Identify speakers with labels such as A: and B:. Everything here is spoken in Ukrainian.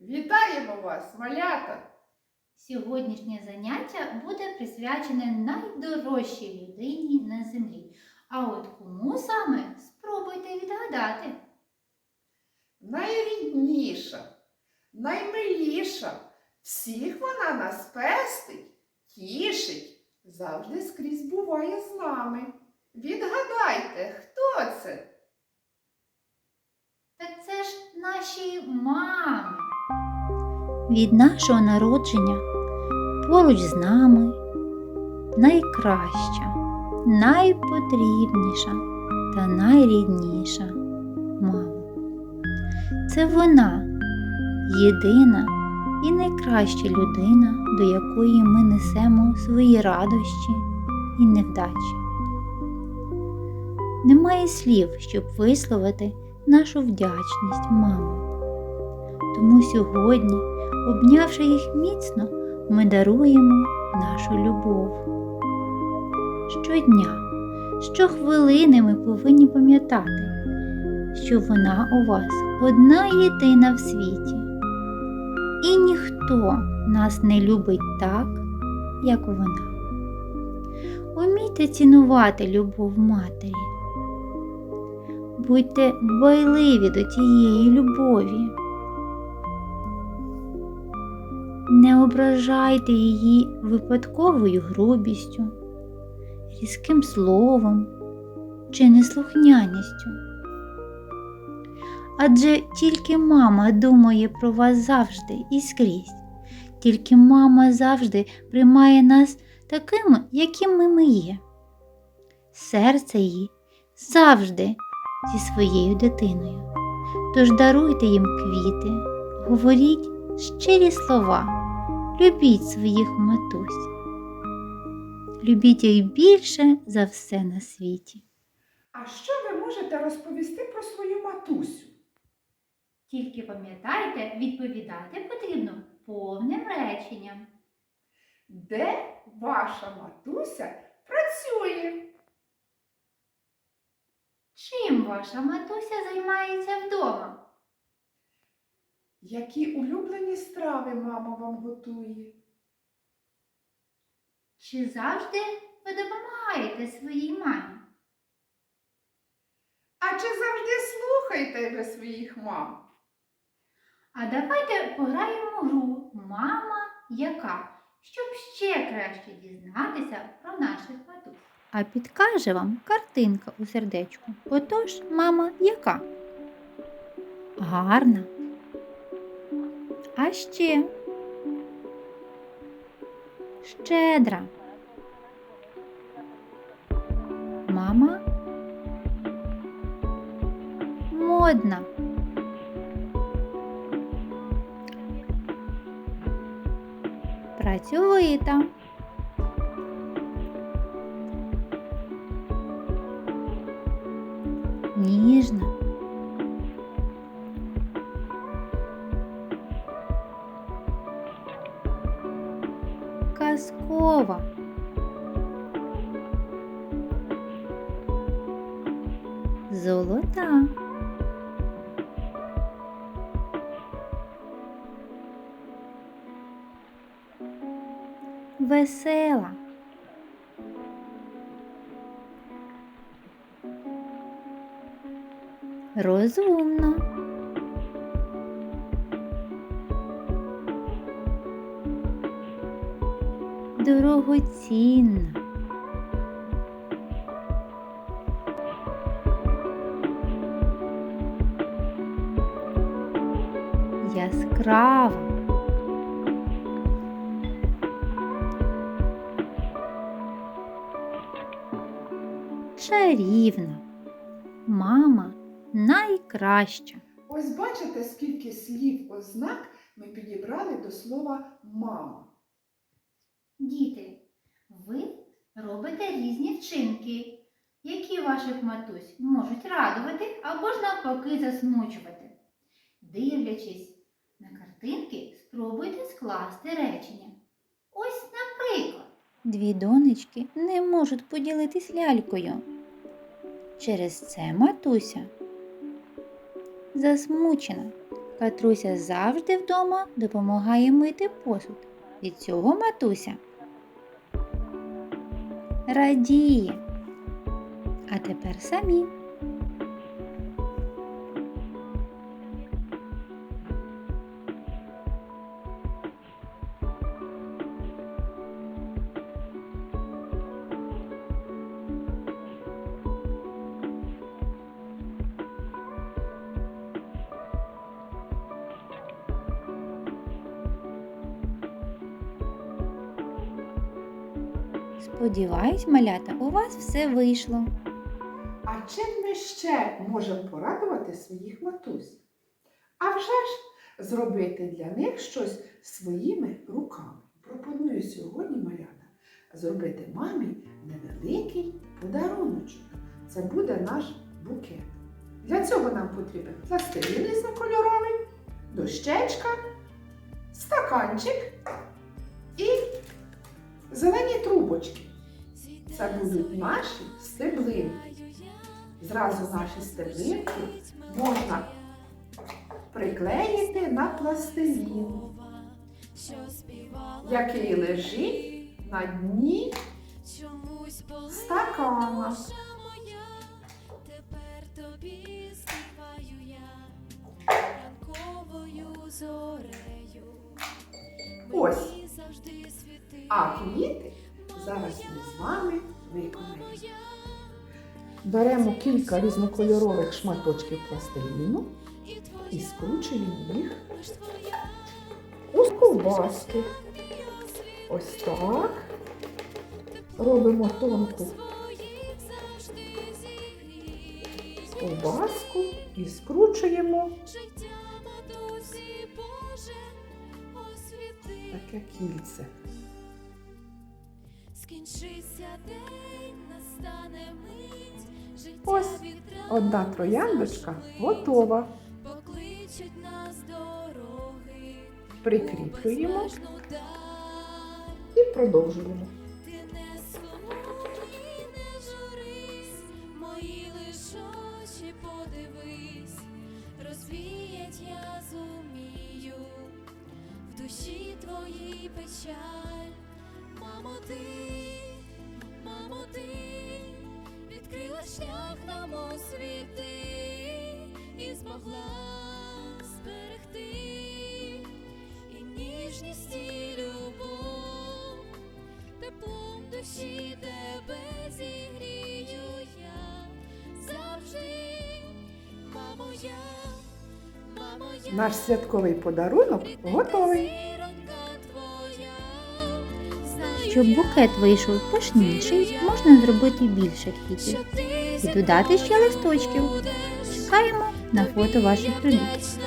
A: Вітаємо вас, малята!
B: Сьогоднішнє заняття буде присвячене найдорожчій людині на землі. А от кому саме спробуйте відгадати.
A: Найрідніша, наймиліша, всіх вона нас пестить, тішить, завжди скрізь буває з нами. Відгадайте, хто це?
B: Так це ж наші мами. Від нашого народження поруч з нами найкраща, найпотрібніша та найрідніша мама. Це вона єдина і найкраща людина, до якої ми несемо свої радощі і невдачі. Немає слів, щоб висловити нашу вдячність мамам. Тому сьогодні, обнявши їх міцно, ми даруємо нашу любов. Щодня, щохвилини ми повинні пам'ятати, що вона у вас одна єдина в світі, і ніхто нас не любить так, як вона. Умійте цінувати любов матері. Будьте дбайливі до тієї любові. Не ображайте її випадковою грубістю, різким словом чи неслухняністю. Адже тільки мама думає про вас завжди і скрізь, тільки мама завжди приймає нас такими, якими ми є. Серце її завжди зі своєю дитиною. Тож даруйте їм квіти, говоріть щирі слова, любіть своїх матусь. Любіть їх більше за все на світі.
A: А що ви можете розповісти про свою матусю?
B: Тільки пам'ятайте, відповідати потрібно повним реченням.
A: Де ваша матуся працює?
B: Чим ваша матуся займається вдома?
A: Які улюблені страви мама вам готує?
B: Чи завжди ви допомагаєте своїй мамі?
A: А чи завжди слухаєте ви своїх мам?
B: А давайте пограємо гру Мама яка, щоб ще краще дізнатися про наших матусь. А підкаже вам картинка у сердечку. Отож, мама яка? Гарна. А ще щедра. Мама модна. Працьовита. Ніжна. Казкова. Золота. Весела. Розумна. Дорогоцінна. Яскрава. Чарівна. Мама найкраща.
A: Ось бачите, скільки слів ознак ми підібрали до слова мама.
B: Діти, ви робите різні вчинки, які ваших матусь можуть радувати або ж навпаки засмучувати. Дивлячись на картинки, спробуйте скласти речення. Ось, наприклад. Дві донечки не можуть поділитись лялькою. Через це матуся засмучена. Катруся завжди вдома допомагає мити посуд. Від цього матуся радіє. А тепер самі. Сподіваюсь, малята, у вас все вийшло.
A: А чим ми ще можемо порадувати своїх матусь? А вже ж зробити для них щось своїми руками. Пропоную сьогодні, малята, зробити мамі невеликий подаруночок. Це буде наш букет. Для цього нам потрібен пластилін різнокольоровий, дощечка, стаканчик зелені трубочки. Це будуть наші стеблинки. Зразу наші стеблинки можна приклеїти на пластилін, який лежить на дні стакана. Ось. А квіти зараз ми з вами виконаємо. Беремо кілька різнокольорових шматочків пластиліну
C: І
A: скручуємо їх у ковбаски. Ось так. Робимо тонку ковбаску і скручуємо таке кільце. Ось
C: відразу
A: Одна трояндочка готова.
C: покличуть нас дороги.
A: Прикріплюємо і продовжуємо.
C: Розвіять я зумію, в душі твоїй печаль, мамо, ти, мамо, ти, відкрила шлях нам освіти і змогла зберегти і ніжність, і любов теплом душі тебе зігрію я завжди, мамо, я, мамо, я.
A: Наш святковий подарунок готовий.
B: Щоб букет вийшов пишніший, можна зробити більше квітів і додати ще листочків. Чекаємо на фото ваших робіт.